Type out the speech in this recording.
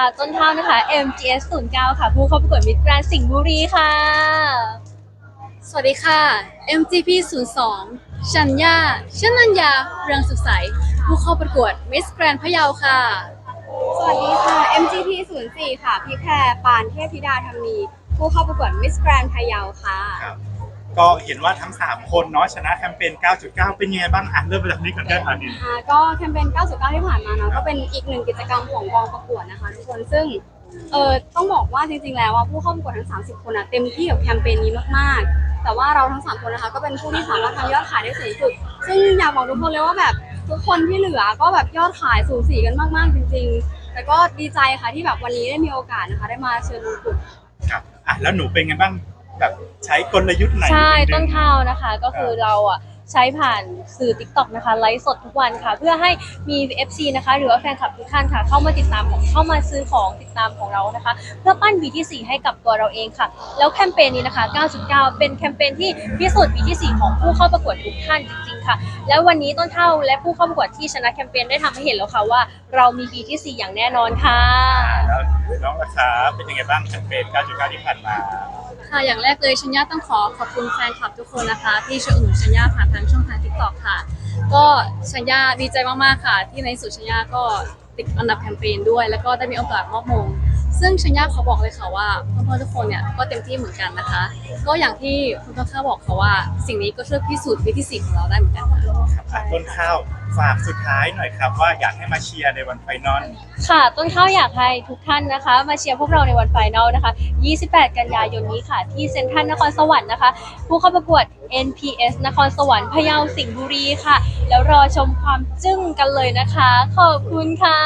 ค่ะต้นข้าวนะคะ MGS 09ค่ะ ผู้เข้าประกวดมิตรแกรนสิงห์บุรีค่ะ สวัสดีค่ะ MGP 02ชัญญาชนัญญา เรืองสุขใส ผู้เข้าประกวด Miss Grand พะเยาค่ะ สวัสดีค่ะ MGP 04ค่ะ พี่แพรปานเทพธิดาธรรมี ผู้เข้าประกวด Miss Grand พะเยาค่ะครับ ก็เห็นว่าทั้ง 3 คนเนาะชนะแคมเปญ 9.9 เป็นยังไงบ้างอะเริ่มไปจากนี้ก่อนได้ค่ะนินอ่าก็แคมเปญ 99 ที่ผ่านมาเนาะก็เป็นอีกหนึ่งกิจกรรมของกองประกวดนะคะทุกคนซึ่งเออต้องบอกว่าจริงๆ แล้วว่าผู้เข้าประกวดทั้ง 30 คนอะเต็มที่กับแคมเปญนี้มากๆ แต่ว่าเราทั้ง 3 คนนะคะ ก็เป็นผู้ที่สามารถทำยอดขายได้สูงสุด ซึ่งอยากบอกทุกคนเลยว่าแบบทุกคนที่เหลือก็แบบยอดขายสูสีกันมากๆจริง ๆ แต่ก็ดีใจค่ะที่แบบวันนี้ได้มีโอกาสนะคะ ได้มาเชิญมงกุฎครับอะแล้วหนูเป็นไงบ้าง แบบใช้กลยุทธ์ไหนใช่ถึงดึงต้นข้าวนะคะก็คือเราอะใช้ผ่านสื่อ TikTok นะคะไลฟ์สดทุกวันค่ะ เพื่อให้มี FC นะคะ หรือว่าแฟนคลับทุกท่านค่ะ เข้ามาติดตามของเข้ามาซื้อของติดตามของเรานะคะ เพื่อปั้น B ที่4ให้กับตัวเราเองค่ะ แล้วแคมเปญนี้นะคะ 9.9 เป็นแคมเปญที่พิสูจน์ B ที่4ของผู้เข้าประกวดทุกท่านจริงๆค่ะ แล้ววันนี้ต้นเท่าและผู้เข้าประกวดที่ชนะแคมเปญได้ทำให้เห็นแล้วค่ะว่าเรามี B ที่4อย่างแน่นอนค่ะแล้วน้องราคาเป็นยังไงบ้างแคมเปญ 9.9 ที่ผ่านมา ค่ะ อย่างแรกเลยชัญญาต้องขอขอบคุณแฟนคลับทุกคนนะคะ ที่ช่วยอุดหนุนชัญญาผ่านทางช่องทางทิกตอกค่ะ ก็ชัญญาดีใจมากๆค่ะ ที่ในสุดชัญญาก็ติดอันดับแคมเปญด้วย แล้วก็ได้มีโอกาสมอบมง ซึ่งชัญญาเขาบอกเลยค่ะว่าเพื่อนๆทุกคนเนี่ยก็เต็มที่เหมือนกันนะคะ ก็อย่างที่คุณต้นข้าวบอกค่ะว่า สิ่งนี้ก็ช่วยพิสูจน์วิธีสิ่งของเราได้เหมือนกันค่ะ ครับอะต้นข้าวฝากสุดท้ายหน่อยครับว่าอยากให้มาเชียร์ในวันไฟนอลค่ะ ต้นข้าวอยากให้ทุกท่านนะคะ มาเชียร์พวกเราในวันไฟนอลนะคะ 28 กันยายนนี้ค่ะ ที่เซ็นทรัลนครสวรรค์นะคะ ผู้เข้าประกวด NPS นครสวรรค์พะเยาสิงห์บุรีค่ะ แล้วรอชมความจึ้งกันเลยนะคะ ขอบคุณค่ะ